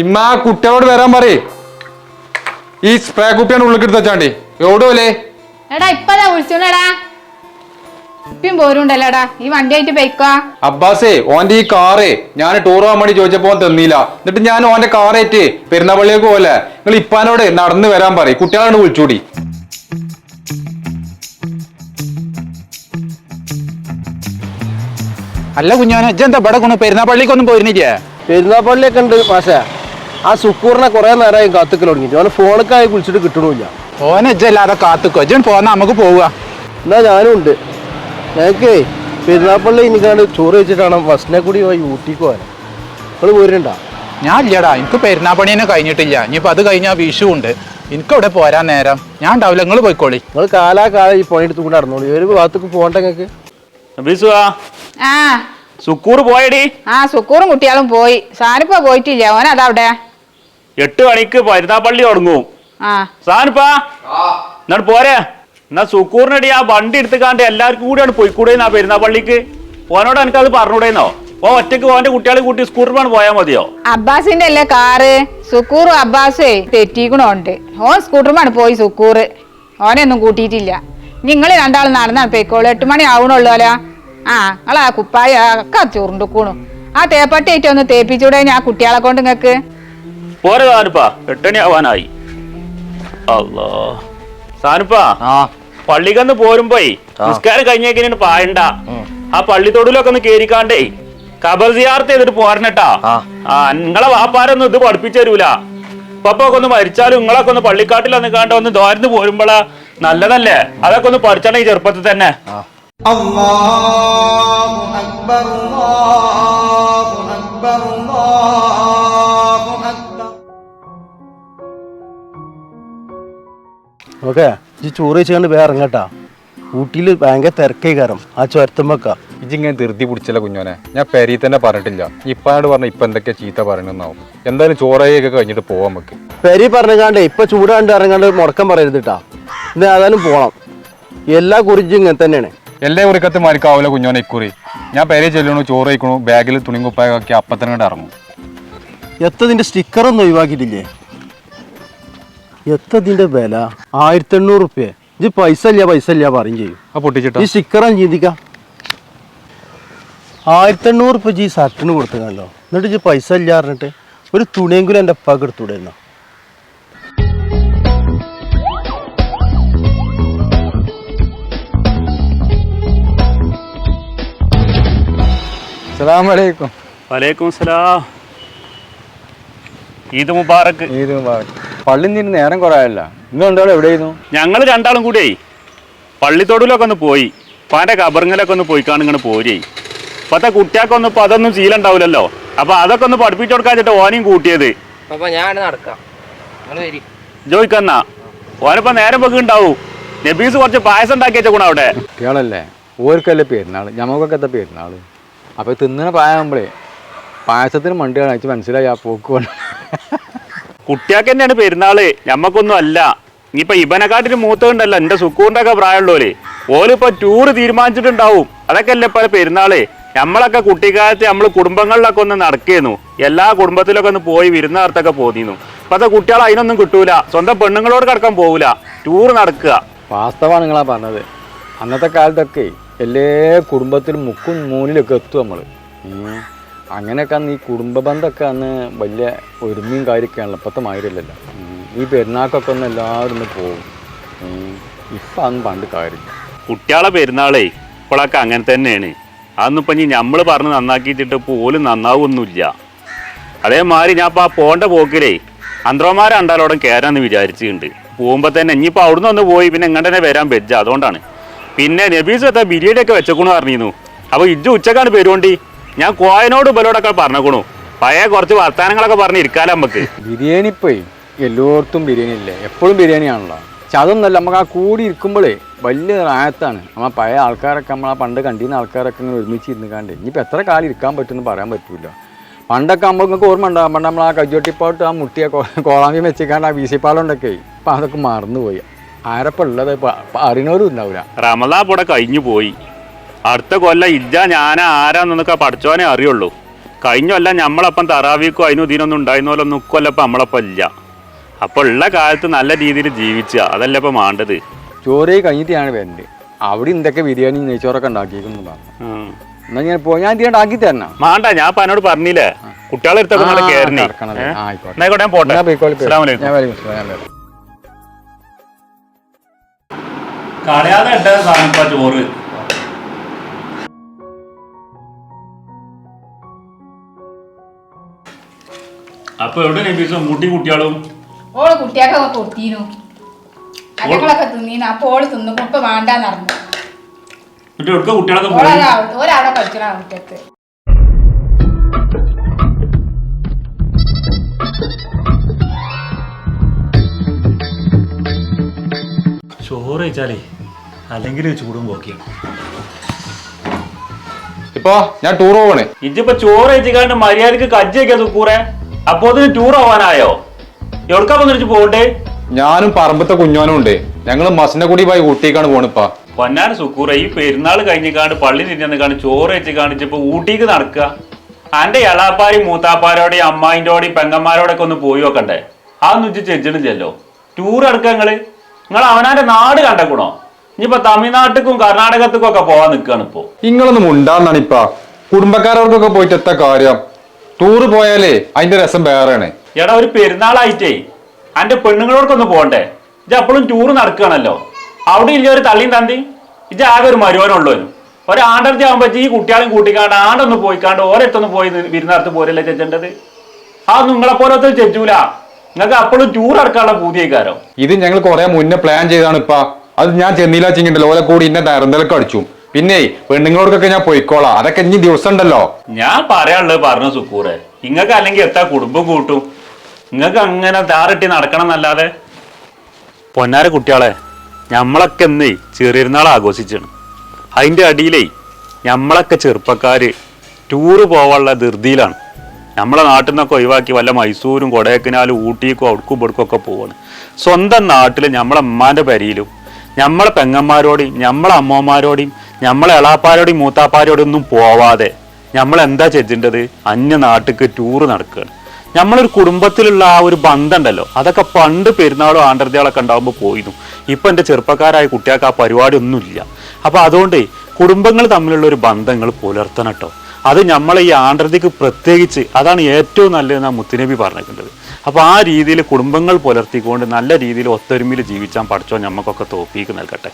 ഇമ്മ ആ കുട്ടികളോട് വരാൻ പറയേ. ഈ സ്പ്രേ കുപ്പിയാണ് ഉള്ളിൽ വെച്ചാണ്ടി. എവിടെയല്ലേ എടാ ഇപ്പതാ വിളിച്ചോടാ ഇപ്പം പോരുണ്ടല്ലോടാ. ഈ വണ്ടി ആയിട്ട് പോയിക്കോ. അബ്ബാസേ ഓന്റെ ഈ കാറേ ഞാൻ ടൂർ പോകാൻ വേണ്ടി ചോദിച്ചപ്പോ ഓൻ തന്നില്ല. എന്നിട്ട് ഞാൻ ഓന്റെ കാറേറ്റ് പെരുന്നാപ്പള്ളിയൊക്കെ പോലെ നിങ്ങൾ ഇപ്പാനോട് നടന്ന് വരാൻ പറയും. കുട്ടികളാണ് വിളിച്ചൂടി. അല്ല കുഞ്ഞോനെ ഇജ്ജെന്താ ഇവിടെ കൊണ്ട് പെരുന്നാപ്പള്ളിക്കൊന്നും പോയിരുന്നില്ലേ? പെരുന്നാപ്പള്ളിയൊക്കെ ഉണ്ട് പക്ഷേ ആ സുക്കൂറിനെ കുറെ നേരമായി കാത്തുക്കൽ തുടങ്ങിയിട്ട്. അവനെ ഫോണൊക്കെ വിളിച്ചിട്ട് കിട്ടണില്ല ഓനെ ഇജ്ജല്ലാതെ കാത്തുക്കോ. ഇജ്ജൻ പോന്നാ നമുക്ക് പോവുക. എന്നാ ഞാനും ഉണ്ട്. ഞങ്ങൾക്കേ പെരുന്നാപ്പള്ളി എനിക്കാണ്ട് ചോറ് വെച്ചിട്ടാണ് ബസ്സിനെ കൂടി പോയി ഊട്ടിക്ക് പോകാൻ. നിങ്ങൾ പോരണ്ട ഞാൻ ഇല്ലടാ. എനിക്ക് പെരുന്നാപ്പണി തന്നെ കഴിഞ്ഞിട്ടില്ല. ഇനിയിപ്പോൾ അത് കഴിഞ്ഞാൽ വിഷു ഉണ്ട്. എനിക്ക് അവിടെ പോരാൻ നേരം. ഞാൻ ഉണ്ടാവില്ല. നിങ്ങൾ പോയിക്കോളി. നിങ്ങൾ കാലാ കാലം ഈ പണിയെടുത്ത് കൊണ്ട് നടന്നോളൂ. ഒരു ഭാഗത്തേക്ക് പോകണ്ട നിങ്ങൾക്ക് ആ. സുക്കൂർ പോയടി. ആ സുക്കൂറും കുട്ടികളും പോയി. സാനിപ്പോ പോയിട്ടില്ല. ഓനതവിടെ എട്ട് മണിക്ക് പരുന്നാപ്പള്ളി തുടങ്ങും. ആ. സാനിപ്പാ എന്നിട്ട് പോരെ? എന്നാ സുക്കൂറിനടി ആ വണ്ടി എടുത്തുകാണ്ട് എല്ലാവർക്കും കൂടിയാണ് പോയിക്കൂടേന്നാ പെരുന്നാപ്പള്ളിക്ക് ഓനോട് അത് പറഞ്ഞൂടേന്നോ ഓ ഒറ്റയ്ക്ക് ഓന്റെ കുട്ടികളെ കൂട്ടി സ്കൂട്ടറിലാണ് പോയാൽ മതിയോ? അബ്ബാസിന്റെ അല്ലേ കാറ്? സുക്കൂറും അബ്ബാസേ തെറ്റിക്കണോണ്ട്. ഓൻ സ്കൂട്ടർമാണ് പോയി സുക്കൂറ്. ഓനെയൊന്നും കൂട്ടിയിട്ടില്ല. നിങ്ങൾ രണ്ടാളും നടന്നാണ് പോയിക്കോളൂ. എട്ട് മണി ആവണുള്ളൂല്ലോ ആ നിങ്ങളാ കുപ്പായ ഒക്കെ ചുരുണ്ടുക്കണു ആ ഏറ്റവും ഒന്ന് തേപ്പിച്ചൂടെ ഞാൻ കുട്ടികളെ കൊണ്ട് നിങ്ങക്ക് പോരെ സാനുപ്പാ. എട്ടണി ആവാനായി. അല്ലോ സാനുപ്പാ പള്ളിക്കന്ന് പോരുമ്പോയി നിസ്കാരം കഴിഞ്ഞേക്കിനാണ് പായണ്ട. ആ പള്ളിത്തോടിലൊക്കെ ഒന്ന് കേറിക്കാണ്ടേ കബർ സിയാർത്ത് ചെയ്തിട്ട് പോരണട്ടാ. ആ. നിങ്ങളെ വാപ്പാരൊന്നും ഇത് പഠിപ്പിച്ചു തരൂല. പപ്പൊക്കെ ഒന്ന് മരിച്ചാലും നിങ്ങളൊക്കെ ഒന്ന് പള്ളിക്കാട്ടിൽ ഒന്ന് കാണ്ട ഒന്ന് ദ്വാരന്ന് പോരുമ്പോളാ നല്ലതല്ലേ? അതൊക്കെ ഒന്ന് പഠിച്ചണ ഈ ചെറുപ്പത്തിൽ തന്നെ. അക്ബർ ഓക്കെ? ഈ ചോറ് വെച്ചുകൊണ്ട് വേറെ ഇറങ്ങട്ടാ. ഊട്ടിയിൽ ഭയങ്കര തിരക്കേ കയറും ആ ചുരത്തുമ്പക്ക ഇജിങ്ങനെ ധൃതി പിടിച്ചില്ല കുഞ്ഞോനെ? ഞാൻ പെരി തന്നെ പറഞ്ഞിട്ടില്ല. ഇപ്പാനോട് പറഞ്ഞ ഇപ്പൊ എന്തൊക്കെ ചീത്ത പറയണെന്നാവും എന്തായാലും ചോറയൊക്കെ കഴിഞ്ഞിട്ട് പോവാൻ നമുക്ക്. പെരി പറഞ്ഞാണ്ട് ഇപ്പൊ ചൂടാണ്ട് ഇറങ്ങാണ്ട് മുടക്കം പറയരുത് കേട്ടാ ഇന്ന് ഏതായാലും പോണം. എല്ലാ കുറിച്ചും ഇങ്ങനെ തന്നെയാണ്. എല്ലാ കുറിക്കത്ത് മാറിക്കാവില്ല കുഞ്ഞോനെ ഇക്കുറി. ഞാൻ പെരി ചെല്ലണു ചോറ് കഴിക്കണു ബാഗിൽ തുണിങ്കുപ്പായൊക്കെ അപ്പത്തന്നെ ഇറങ്ങും. എത്തതിന്റെ സ്റ്റിക്കറൊന്നും ഒഴിവാക്കിയിട്ടില്ലേ? എത്തതിന്റെ വില ആയിരത്തി എണ്ണൂറ് റുപ്യ. ഇത് പൈസ ഇല്ല പൈസ ഇല്ല പറയും ചെയ്യും. ആ പൊട്ടിച്ചിട്ടോ? ഈ സ്റ്റിക്കറാണ് ചിന്തിക്ക ആയിരത്തി എണ്ണൂറ് റുപ്യ ഈ ഷർട്ടിന് കൊടുത്തതാണല്ലോ. എന്നിട്ട് ഇത് പൈസ ഇല്ല പറഞ്ഞിട്ട് ഒരു തുണിയെങ്കിലും എന്റെ അപ്പാക്ക് എടുത്തുവിടായിരുന്നു സലാമലൈക്കും വലൈക്കും സലാം. ഈദ് മുബാറക്ക് ഈദ് മുബാറക്. പള്ളി നിന്ന് നേരം കുറയല്ല നിങ്ങൾ എന്തായാലും എവിടെയായിരുന്നു? ഞങ്ങൾ രണ്ടാളും കൂടിയേ പള്ളിത്തോടിലൊക്കെ ഒന്ന് പോയി. പാന്റെ കബറിങ്ങലൊക്കെ ഒന്ന് പോയി ഇങ്ങനെ പോരേ. ഇപ്പത്തെ കുട്ടിയാക്കൊന്നും ഇപ്പൊ അതൊന്നും ശീലണ്ടാവില്ലല്ലോ അപ്പൊ അതൊക്കെ ഒന്ന് പഠിപ്പിച്ചു കൊടുക്കാച്ചിട്ട് ഓനെയും കൂട്ടിയത്. അപ്പൊ ഞാൻ നടക്കാം. ജോയിക്കന്ന ഓനിപ്പോ നേരം പൊക്കി ഉണ്ടാവൂ. നബീസ് കുറച്ച് പായസം ഉണ്ടാക്കി വെച്ചേക്കണ അവിടെ. കേളല്ലേ ഓർക്കല്ലേ പെരുന്നാൾ ഞമ്മക്കൊക്കെ എന്താ പെരുന്നാൾ അപ്പൊ തിന്നണ പായാകുമ്പോഴേ പായസത്തിന് മണ്ടിയാണ്. അയച്ച് മനസ്സിലായി ആ പോക്ക് കൊണ്ട്. കുട്ടിയാക്ക് തന്നെയാണ് പെരുന്നാൾ. ഞമ്മക്കൊന്നും അല്ല. ഇനിയിപ്പൊ ഇവനെക്കാട്ടിന് മൂത്തുണ്ടല്ലോ എന്റെ സുക്കൂറിന്റെ ഒക്കെ പ്രായമുള്ളവര്. ഓലിപ്പോ ടൂറ് തീരുമാനിച്ചിട്ടുണ്ടാവും. അതൊക്കെ അല്ലേ ഇപ്പൊ പെരുന്നാൾ? നമ്മളൊക്കെ കുട്ടിക്കാലത്ത് നമ്മൾ കുടുംബങ്ങളിലൊക്കെ ഒന്ന് നടക്കുന്നു. എല്ലാ കുടുംബത്തിലൊക്കെ ഒന്ന് പോയി വിരുന്നാർത്തൊക്കെ പോന്നിരുന്നു ഇപ്പത്തെ കുട്ടികൾ അതിനൊന്നും കിട്ടൂല. സ്വന്തം പെണ്ണുങ്ങളോട് കടക്കാൻ പോകൂല ടൂർ നടക്കുക. വാസ്തവമാണ് നിങ്ങളാ പറഞ്ഞത്. അന്നത്തെ കാലത്തൊക്കെ എല്ലേ കുടുംബത്തിലും മുക്കും മൂന്നിലൊക്കെ എത്തും നമ്മൾ അങ്ങനെയൊക്കെ അന്ന് ഈ കുടുംബ ബന്ധമൊക്കെ അന്ന് വലിയ ഒരുമയും കാര്യമൊക്കെയാണല്ലോ. ഇപ്പോഴത്തെ മാതിരിയല്ലല്ലോ. ഈ പെരുന്നാൾക്കൊക്കെ ഒന്ന് എല്ലാവരും ഒന്ന് പോകും ഇപ്പം അന്ന് പണ്ട് കാര്യമില്ല. കുട്ടികളെ പെരുന്നാളേ ഇപ്പോഴൊക്കെ അങ്ങനെ തന്നെയാണ്. അതൊന്നും ഇപ്പം ഇനി നമ്മൾ പറഞ്ഞ് നന്നാക്കിയിട്ടിട്ട് പോലും നന്നാവൊന്നുമില്ല. അതേമാതിരി ഞാൻ ഇപ്പം ആ പോണ്ട പോക്കിലേ അന്ത്രോമാരെ അണ്ടാലോടം കയറാന്ന് വിചാരിച്ചിട്ടുണ്ട്. പോകുമ്പോൾ തന്നെ ഇനിയിപ്പോൾ അവിടുന്ന് ഒന്ന് പോയി പിന്നെ ഇങ്ങനെ തന്നെ വരാൻ വെച്ച അതുകൊണ്ടാണ്. പിന്നെ നബീസ് എത്താ ബിരിയാണി ഒക്കെ പറഞ്ഞിരുന്നു. അപ്പോൾ ഇജ്ജ് ഉച്ചക്കാണ് പെരുവണ്ടി ഞാൻ കോയനോട് ബലോടൊക്കെ പറഞ്ഞേക്കണു. പഴയ കുറച്ച് വർത്തമാനങ്ങളൊക്കെ പറഞ്ഞ് ഇരിക്കാലോ നമുക്ക് ബിരിയാണി പോയി എല്ലായിടത്തും ബിരിയാണി ഇല്ലേ? എപ്പോഴും ബിരിയാണിയാണല്ലോ പക്ഷെ അതൊന്നല്ല നമുക്ക് ആ കൂടി ഇരിക്കുമ്പോഴേ വലിയ റായത്താണ്. നമ്മൾ പഴയ ആൾക്കാരൊക്കെ നമ്മൾ ആ പണ്ട് കണ്ടിരുന്ന ആൾക്കാരൊക്കെ ഇങ്ങനെ ഒരുമിച്ച് ഇരുന്ന് കണ്ട് ഇനിയിപ്പോൾ എത്ര കാലം ഇരിക്കാൻ പറ്റുമെന്ന് പറയാൻ പറ്റില്ല പണ്ടൊക്കെ ആകുമ്പോൾ നിങ്ങൾക്ക് ഓർമ്മ ഉണ്ടാകും പണ്ട് നമ്മൾ ആ കജ്ജോട്ടിപ്പാട്ട് ആ മുട്ടിയ കോളാമ്പി വെച്ചിക്കാണ്ട് ആ വീശിപ്പാലുണ്ടൊക്കെ ഇപ്പം അതൊക്കെ മറന്നുപോയി. ആരപ്പം ഉള്ളത്? ഇപ്പം അറിയണവരും ഉണ്ടാവില്ല റമദാ ഇവിടെ കഴിഞ്ഞു പോയി അടുത്ത കൊല്ലം ഇജ ഞാൻ ആരാന്നൊക്കെ പഠിച്ചവനെ അറിയുള്ളൂ. കഴിഞ്ഞ കൊല്ലം നമ്മളപ്പം തറാവീക്കോ അതിനും ഇതിനൊന്നും ഒന്നും ഇക്കൊല്ലപ്പം നമ്മളപ്പം ഇല്ല. അപ്പോൾ ഉള്ള കാലത്ത് നല്ല രീതിയിൽ ജീവിച്ച അതല്ല ഇപ്പം വേണ്ടത് ചോറ് കഴിഞ്ഞിട്ടാണ് വേണ്ടത് അവിടെ എന്തൊക്കെ ബിരിയാണി നെയ്ച്ചോറൊക്കെ ഉണ്ടാക്കിയിരിക്കുന്നതാണ് എന്നാ ഞാൻ പോ ഞാൻ ആക്കി തരണം? മാണ്ട ഞാൻ ഇപ്പം എന്നോട് പറഞ്ഞില്ലേ? കുട്ടികളെ നല്ല ആയിക്കോട്ടെ. ഞാൻ പോട്ടെ. അസ്സലാമു അലൈക്കും. കളയാതെ ഇട്ട സാധനം ചോറ്. അപ്പൊ എവിടെ നബീസും മുട്ടി കുട്ടികളും ഓൾ കുട്ടിയൊക്കെ കൊടുത്തീനു. അടുക്കളൊക്കെ തിന്നീനു. അപ്പൊ ഓൾ തിന്നു ഇപ്പൊ വേണ്ടാന്ന് പറഞ്ഞു. എന്നിട്ട് കുട്ടികളൊക്കെ കളിക്കണ മുറ്റത്ത് ചോറ് കഴിച്ചാലേ അല്ലെങ്കിൽ ചൂടും പോക്കിയാണ്. ഇപ്പൊ ഞാൻ ടൂർ പോകണേ ഇതിപ്പോ ചോറ് കഴിച്ചിക്കാണ്ട് മര്യാദയ്ക്ക് കജ്ജ് വെക്കാൻ സുക്കൂറെ അപ്പോ അതിന് ടൂർ പോവാനായോ? എവിടക്കാ വന്നിട്ട് പോകണ്ടേ? ഞാനും പറമ്പത്തെ കുഞ്ഞോനും ഉണ്ട്. ഞങ്ങൾ കൂടി പോയി ഊട്ടിക്കാണ് പോണിപ്പാ പൊന്നാൻ സുക്കൂറ ഈ പെരുന്നാൾ കഴിഞ്ഞിക്കാണ്ട് പള്ളി തിരിഞ്ഞിക്കാണ്ട് ചോറ് വെച്ച് കാണിച്ചപ്പോ ഊട്ടിക്ക് നടക്കുക. അന്റെ എളാപ്പാരി മൂത്താപ്പാരോടെയും അമ്മായിന്റോടെയും പെങ്ങന്മാരോടൊക്കെ ഒന്ന് പോയി നോക്കണ്ടേ? അതൊന്നും ഉച്ച ചെല്ലോ ടൂർ എടുക്കുക നിങ്ങൾ. നിങ്ങൾ അവനാന്റെ നാട് കണ്ടക്കണോ ഇനിയിപ്പോ തമിഴ്നാട്ടിക്കും കർണാടകത്തിക്കും ഒക്കെ പോവാൻ നിൽക്കുകയാണ് ഇപ്പോ. നിങ്ങളൊന്നും ഉണ്ടാന്നാണ് ഇപ്പ. കുടുംബക്കാരോടൊക്കെ പോയിട്ട് എത്ത കാര്യം? ടൂറ് പോയാലേ അതിന്റെ രസം വേറെയാണ്. എടാ ഒരു പെരുന്നാളായിട്ടേ അന്റെ പെണ്ണുങ്ങളോടൊക്കൊന്ന് പോകണ്ടേ ഇത് അപ്പോഴും ടൂർ നടക്കുകയാണല്ലോ അവിടെ ഇല്ല ഒരു തള്ളിയും തന്തി ഇത് ആകെ ഒരു മരുവനുള്ളവനും ഒരു ആകുമ്പോ ഈ കുട്ടികളെയും കൂട്ടിക്കാണ്ട് ആണ്ടൊന്ന് പോയിക്കാണ്ട് ഓരോരുത്തൊന്ന് പോയി വിരുന്നാർത്ത് പോരല്ലേ ചെച്ചേണ്ടത് ആ നിങ്ങളെ പോലത്തെ ചെച്ചൂല നിങ്ങൾക്ക് അപ്പോഴും ടൂർ അടക്കാനുള്ള പൂതിയേക്കാരോ? ഇത് ഞങ്ങൾ കുറെ മുന്നേ പ്ലാൻ ചെയ്താണ് ഇപ്പ. അത് ഞാൻ ചെന്നില്ല ചിങ്ങണ്ടല്ലോ ഓലെ കൂടി ഇന്നെ നിരന്തലൊക്കെ അടിച്ചു. പിന്നെ പെണ്ണുങ്ങളോടൊക്കെ ഞാൻ പോയിക്കോളാം. അതൊക്കെ ഇനി ദിവസം ഉണ്ടല്ലോ ഞാൻ പറയാനുള്ളത് പറഞ്ഞു സുക്കൂറെ. നിങ്ങൾക്ക് അല്ലെങ്കിൽ എത്താ കുടുംബം കൂട്ടും. നിങ്ങൾക്ക് അങ്ങനെ താറിട്ടി നടക്കണം എന്നല്ലാതെ. പൊന്നാര കുട്ടികളെ ഞമ്മളൊക്കെ എന്നേ ചെറിയനാൾ ആഘോഷിച്ചാണ്. അതിന്റെ അടിയിലേ ഞമ്മളൊക്കെ ചെറുപ്പക്കാര് ടൂറ് പോവാനുള്ള ധൃതിയിലാണ്. നമ്മളെ നാട്ടിൽ നിന്നൊക്കെ ഒഴിവാക്കി വല്ല മൈസൂരും കൊടൈക്കനാലും ഊട്ടിക്കും അവിടക്കും ഇവിടക്കും ഒക്കെ പോവാണ്. സ്വന്തം നാട്ടിൽ നമ്മളെ അമ്മാന്റെ പരിയിലും നമ്മളെ പെങ്ങന്മാരോടെയും നമ്മളെ അമ്മമാരോടെയും നമ്മളെ എളാപ്പാരോടെയും മൂത്താപ്പാരോടെയും ഒന്നും പോവാതെ നമ്മൾ എന്താ ചെയ്തിട്ടത് അന്യ നാട്ടിക്ക് ടൂറ് നടക്കുകയാണ് നമ്മളൊരു കുടുംബത്തിലുള്ള ആ ഒരു ബന്ധം ഉണ്ടല്ലോ അതൊക്കെ പണ്ട് പെരുന്നാളും ആണ്ടർദ്യാളൊക്കെ ഉണ്ടാകുമ്പോൾ പോയിരുന്നു. ഇപ്പൊ എന്റെ ചെറുപ്പക്കാരായ കുട്ടികൾക്ക് ആ പരിപാടി ഒന്നുമില്ല. അപ്പോൾ അതുകൊണ്ട് കുടുംബങ്ങൾ തമ്മിലുള്ള ഒരു ബന്ധങ്ങൾ പുലർത്തണം കേട്ടോ. അത് നമ്മളെ ഈ ആണ്ടർത്തിക്ക് പ്രത്യേകിച്ച് അതാണ് ഏറ്റവും നല്ലതെന്ന് മുത്തുനബി പറഞ്ഞിട്ടുള്ളത് അപ്പോൾ ആ രീതിയിൽ കുടുംബങ്ങൾ പുലർത്തിക്കൊണ്ട് നല്ല രീതിയിൽ ഒത്തൊരുമയിൽ ജീവിച്ചാൽ പഠിച്ചോ നമുക്കൊക്കെ തോപ്പിക്ക് നൽകട്ടെ.